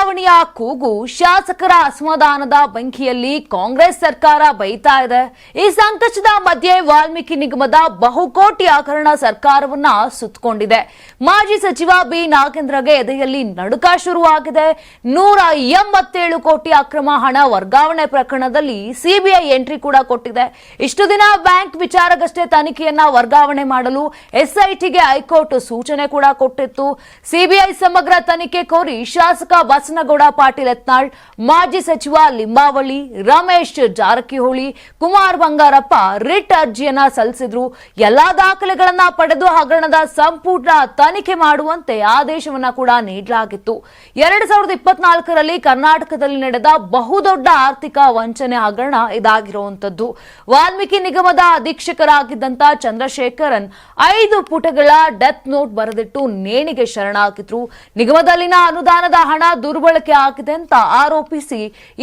ವರ್ಗಾವಣೆಯ ಕೂಗು ಶಾಸಕರ ಅಸಮಾಧಾನದ ಬೆಂಕಿಯಲ್ಲಿ ಕಾಂಗ್ರೆಸ್ ಸರ್ಕಾರ ಬೈತಾ ಇದೆ. ಈ ಸಂಕಷ್ಟದ ಮಧ್ಯೆ ವಾಲ್ಮೀಕಿ ನಿಗಮದ ಬಹುಕೋಟಿ ಆಕರಣ ಸರ್ಕಾರವನ್ನ ಸುತ್ತಕೊಂಡಿದೆ ಮಾಜಿ ಸಚಿವ ಬಿ. ನಾಗೇಂದ್ರಗೆ ಎದೆಯಲ್ಲಿ ನಡುಕ ಶುರುವಾಗಿದೆ. ನೂರ ಎಂಬತ್ತೇಳು ಕೋಟಿ ಅಕ್ರಮ ಹಣ ವರ್ಗಾವಣೆ ಪ್ರಕರಣದಲ್ಲಿ ಸಿಬಿಐ ಎಂಟ್ರಿ ಕೂಡ ಕೊಟ್ಟಿದೆ. ಇಷ್ಟು ದಿನ ಬ್ಯಾಂಕ್ ವಿಚಾರಗಷ್ಟೇ ತನಿಖೆಯನ್ನ ವರ್ಗಾವಣೆ ಮಾಡಲು ಎಸ್ಐಟಿಗೆ ಹೈಕೋರ್ಟ್ ಸೂಚನೆ ಕೂಡ ಕೊಟ್ಟಿತ್ತು. ಸಿಬಿಐ ಸಮಗ್ರ ತನಿಖೆ ಕೋರಿ ಶಾಸಕ ಬಸನಗೌಡ ಪಾಟೀಲ್ ಯತ್ನಾಳ್, ಮಾಜಿ ಸಚಿವ ಲಿಂಬಾವಳಿ, ರಮೇಶ್ ಜಾರಕಿಹೊಳಿ, ಕುಮಾರ್ ಬಂಗಾರಪ್ಪ ರಿಟ್ ಅರ್ಜಿಯನ್ನ ಸಲ್ಲಿಸಿದ್ರು. ಎಲ್ಲಾ ದಾಖಲೆಗಳನ್ನ ಪಡೆದು ಹಗರಣದ ಸಂಪೂರ್ಣ ತನಿಖೆ ಮಾಡುವಂತೆ ಆದೇಶವನ್ನ ಕೂಡ ನೀಡಲಾಗಿತ್ತು. ಎರಡ್ ಸಾವಿರದ ಇಪ್ಪತ್ನಾಲ್ಕರಲ್ಲಿ ಕರ್ನಾಟಕದಲ್ಲಿ ನಡೆದ ಬಹುದೊಡ್ಡ ಆರ್ಥಿಕ ವಂಚನೆ ಹಗರಣ ಇದಾಗಿರುವಂತದ್ದು ವಾಲ್ಮೀಕಿ ನಿಗಮದ ಅಧೀಕ್ಷಕರಾಗಿದ್ದಂತ ಚಂದ್ರಶೇಖರನ್ ಐದು ಪುಟಗಳ ಡೆತ್ ನೋಟ್ ಬರೆದಿಟ್ಟು ನೇಣಿಗೆ ಶರಣಾಗಿದ್ರು. ನಿಗಮದಲ್ಲಿನ ಅನುದಾನದ ಹಣ ದುರ್ಬಳಕೆ ಆಗಿದೆ ಅಂತ ಆರೋಪಿಸಿ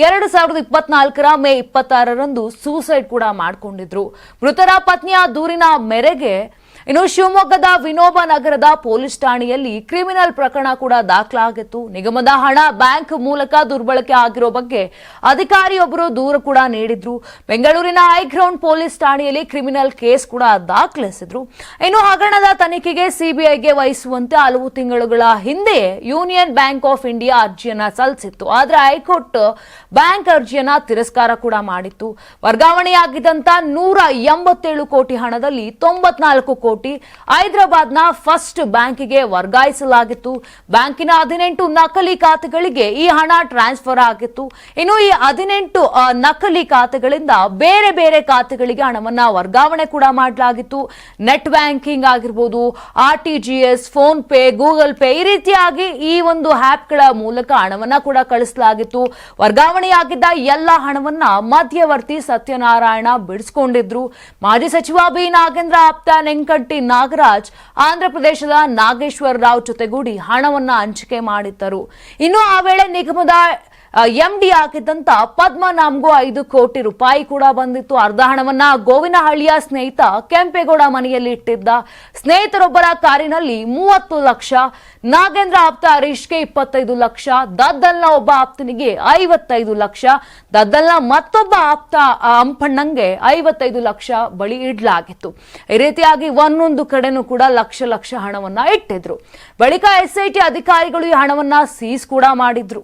ಎರಡು ಸಾವಿರದ ಇಪ್ಪತ್ನಾಲ್ಕರ ಮೇ ಇಪ್ಪತ್ತಾರರಂದು ಸೂಸೈಡ್ ಕೂಡ ಮಾಡಿಕೊಂಡಿದ್ರು. ಮೃತರ ಪತ್ನಿಯ ದೂರಿನ ಮೇರೆಗೆ ಇನ್ನು ಶಿವಮೊಗ್ಗದ ವಿನೋಬ ನಗರದ ಪೊಲೀಸ್ ಠಾಣೆಯಲ್ಲಿ ಕ್ರಿಮಿನಲ್ ಪ್ರಕರಣ ಕೂಡ ದಾಖಲಾಗಿತ್ತು. ನಿಗಮದ ಹಣ ಬ್ಯಾಂಕ್ ಮೂಲಕ ದುರ್ಬಳಕೆ ಆಗಿರೋ ಬಗ್ಗೆ ಅಧಿಕಾರಿಯೊಬ್ಬರು ದೂರು ಕೂಡ ನೀಡಿದ್ರು. ಬೆಂಗಳೂರಿನ ಹೈಗ್ರೌಂಡ್ ಪೊಲೀಸ್ ಠಾಣೆಯಲ್ಲಿ ಕ್ರಿಮಿನಲ್ ಕೇಸ್ ಕೂಡ ದಾಖಲಿಸಿದ್ರು. ಇನ್ನು ಹಗರಣದ ತನಿಖೆಗೆ ಸಿಬಿಐಗೆ ವಹಿಸುವಂತೆ ಹಲವು ತಿಂಗಳುಗಳ ಹಿಂದೆ ಯೂನಿಯನ್ ಬ್ಯಾಂಕ್ ಆಫ್ ಇಂಡಿಯಾ ಅರ್ಜಿಯನ್ನ ಸಲ್ಲಿಸಿತ್ತು. ಆದರೆ ಹೈಕೋರ್ಟ್ ಬ್ಯಾಂಕ್ ಅರ್ಜಿಯನ್ನ ತಿರಸ್ಕಾರ ಕೂಡ ಮಾಡಿತ್ತು. ವರ್ಗಾವಣೆಯಾಗಿದ್ದಂತ ನೂರ ಎಂಬತ್ತೇಳು ಕೋಟಿ ಹಣದಲ್ಲಿ ತೊಂಬತ್ನಾಲ್ಕು ಕೋಟಿ ಹೈದರಾಬಾದ್ನ ಫಸ್ಟ್ ಬ್ಯಾಂಕಿಗೆ ವರ್ಗಾಯಿಸಲಾಗಿತ್ತು. ಬ್ಯಾಂಕಿನ ಹದಿನೆಂಟು ನಕಲಿ ಖಾತೆಗಳಿಗೆ ಈ ಹಣ ಟ್ರಾನ್ಸ್ಫರ್ ಆಗಿತ್ತು. ಇನ್ನು ಈ ಹದಿನೆಂಟು ನಕಲಿ ಖಾತೆಗಳಿಂದ ಬೇರೆ ಬೇರೆ ಖಾತೆಗಳಿಗೆ ಹಣವನ್ನ ವರ್ಗಾವಣೆ ಕೂಡ ಮಾಡಲಾಗಿತ್ತು. ನೆಟ್ ಬ್ಯಾಂಕಿಂಗ್ ಆಗಿರ್ಬೋದು, R T PhonePe, Google Pay ಈ ರೀತಿಯಾಗಿ ಈ ಒಂದು ಆಪ್ಗಳ ಮೂಲಕ ಹಣವನ್ನ ಕೂಡ ಕಳಿಸಲಾಗಿತ್ತು. ವರ್ಗಾವಣೆಯಾಗಿದ್ದ ಎಲ್ಲ ಹಣವನ್ನ ಮಧ್ಯವರ್ತಿ ಸತ್ಯನಾರಾಯಣ ಬಿಡಿಸಿಕೊಂಡಿದ್ರು. ಮಾಜಿ ಸಚಿವ ಬಿ ನಾಗೇಂದ್ರ ಆಪ್ತ ನೆಂಕಟ್ಟಿ ನಾಗರಾಜ್ ಆಂಧ್ರ ಪ್ರದೇಶದ ನಾಗೇಶ್ವರ ರಾವ್ ಜೊತೆಗೂಡಿ ಹಣವನ್ನ ಹಂಚಿಕೆ ಮಾಡಿದ್ದರು. ಇನ್ನು ಆ ವೇಳೆ ನಿಗಮದ ಎಂಡಿ ಆಗಿದ್ದಂತ ಪದ್ಮನಾಮ್ಗೂ ಐದು ಕೋಟಿ ರೂಪಾಯಿ ಕೂಡ ಬಂದಿತ್ತು. ಅರ್ಧ ಹಣವನ್ನ ಗೋವಿನಹಳ್ಳಿಯ ಸ್ನೇಹಿತ ಕೆಂಪೇಗೌಡ ಮನೆಯಲ್ಲಿ ಇಟ್ಟಿದ್ದ. ಸ್ನೇಹಿತರೊಬ್ಬರ ಕಾರಿನಲ್ಲಿ ಮೂವತ್ತು ಲಕ್ಷ, ನಾಗೇಂದ್ರ ಆಪ್ತ ಹರೀಶ್ಗೆ ಇಪ್ಪತ್ತೈದು ಲಕ್ಷ, ದದ್ದಲ್ನ ಒಬ್ಬ ಆಪ್ತನಿಗೆ ಐವತ್ತೈದು ಲಕ್ಷ, ದದ್ದಲ್ನ ಮತ್ತೊಬ್ಬ ಆಪ್ತ ಅಂಪಣ್ಣಂಗೆ ಐವತ್ತೈದು ಲಕ್ಷ ಬಳಿ ಇಡ್ಲಾಗಿತ್ತು. ಈ ರೀತಿಯಾಗಿ ಒಂದೊಂದು ಕಡೆನೂ ಕೂಡ ಲಕ್ಷ ಲಕ್ಷ ಹಣವನ್ನ ಇಟ್ಟಿದ್ರು. ಬಳಿಕ ಎಸ್ಐಟಿ ಅಧಿಕಾರಿಗಳು ಈ ಹಣವನ್ನ ಸೀಸ್ ಕೂಡ ಮಾಡಿದ್ರು.